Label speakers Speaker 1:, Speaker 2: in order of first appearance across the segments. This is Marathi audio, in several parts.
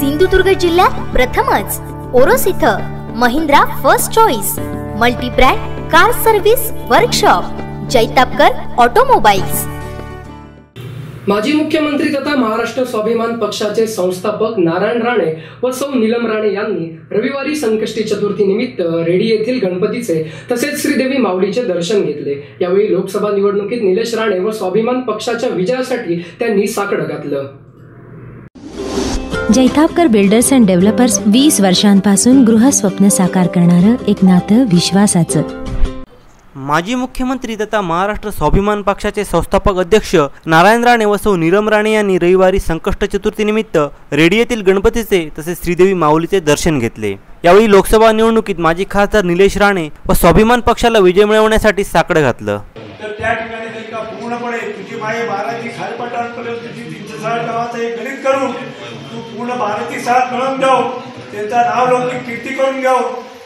Speaker 1: सिंधुदुर्ग जिल्ह्यात प्रथमच. ओरोस इथं Mahindra first choice multibrand car service workshop Jaitapkar automobiles.
Speaker 2: माजी मुख्यमंत्री तथा महाराष्ट्र स्वाभिमान पक्षाचे संस्थापक नारायण राणे व सौ नीलम राणे यांनी रविवारी संकष्टी चतुर्थी निमित्त रेडी येथील गणपतीचे तसेच श्रीदेवी माऊलीचे दर्शन घेतले. यावेळी लोकसभा निवडणुकीत निलेश राणे व स्वाभिमान पक्षाच्या विजयासाठी त्यांनी साकडं घातलं.
Speaker 3: जैतापकर बिल्डर्स अँड डेव्हलपर्स वीस वर्षांपासून गृहस्वप्न साकार करणारं एक नातं विश्वासाचं.
Speaker 4: माजी मुख्यमंत्री तथा महाराष्ट्र स्वाभिमान पक्षाचे संस्थापक अध्यक्ष नारायण राणे व सौ राणे यांनी रविवारी संकष्ट चतुर्थीनिमित्त रेडी येथील गणपतीचे तसेच श्रीदेवी माऊलीचे दर्शन घेतले. यावेळी लोकसभा निवडणुकीत माजी खासदार निलेश राणे व स्वाभिमान पक्षाला विजय मिळवण्यासाठी साकडं घातलं.
Speaker 5: तर त्या ठिकाणी पूर्णपणे तुझी माई बाराची खालपटांपर्यंत तुझी तीनशे साठ गावाचं एक गणित करून तू पूर्ण भारतीय साथ मिळवून देऊ त्यांचा नाव लौकिक कीर्ती करून घेऊ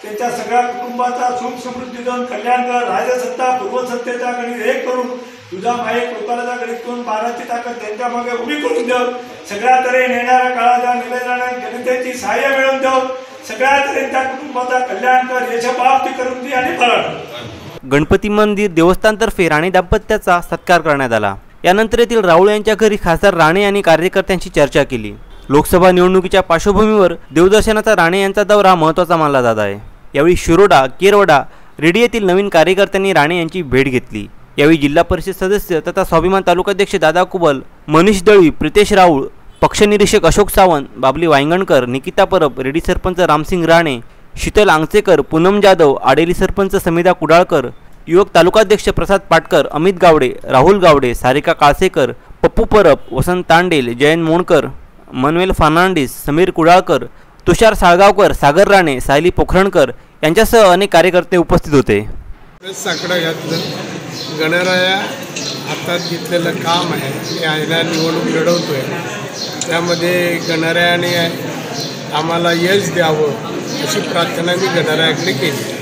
Speaker 5: त्यांच्या सगळ्या कुटुंबाचा सुख समृद्धी देऊन कल्याण कर राजसत्ता पूर्वसत्तेचा गणित हे करून तुझा माईक लोकांचा गणित करून भारताची ताकद त्यांच्या मागे उभी करून देऊ. सगळ्या तऱ्हेने येणाऱ्या काळाच्या निवेदना जनतेची सहाय्य मिळवून देऊ. सगळ्या तऱ्हेच्या कुटुंबाचा कल्याण कर यशप्राप्ती करून दी आणि फळ.
Speaker 4: गणपती मंदिर देवस्थानतर्फे राणे दाम्पत्याचा सत्कार करण्यात आला. यानंतर येथील राहुल यांच्या घरी खासदार राणे यांनी कार्यकर्त्यांशी चर्चा केली. लोकसभा निवडणुकीच्या पार्श्वभूमीवर देवदर्शनाचा राणे यांचा दौरा महत्त्वाचा मानला जात आहे. यावेळी शिरोडा केरवडा रेडी येथील नवीन कार्यकर्त्यांनी राणे यांची भेट घेतली. यावेळी जिल्हा परिषद सदस्य तथा स्वाभिमान तालुकाध्यक्ष दादा कुबल मनीष दळवी प्रितेश राऊळ पक्षनिरीक्षक अशोक सावंत बाबली वायंगणकर निकिता परब रेडी सरपंच रामसिंग राणे शीतल आंगचेकर पूनम जाधव आडेली सरपंच समिधा कुडाळकर युवक तालुकाध्यक्ष प्रसाद पाटकर अमित गावडे राहुल गावडे सारिका काळसेकर पप्पू परब वसंत तांडेल जयंत मोणकर मनवेल फर्नांडिस समीर कुडाळकर तुषार साळगावकर सागर राणे सायली पोखरणकर यांच्यासह अनेक कार्यकर्ते उपस्थित होते.
Speaker 6: साकडं घातलं गणराया हातात घेतलेलं काम आहे. मी आयला निवडणूक लढवतोय. त्यामध्ये गणरायाने आम्हाला यश द्यावं अशी प्रार्थना मी गणरायाकडे केली.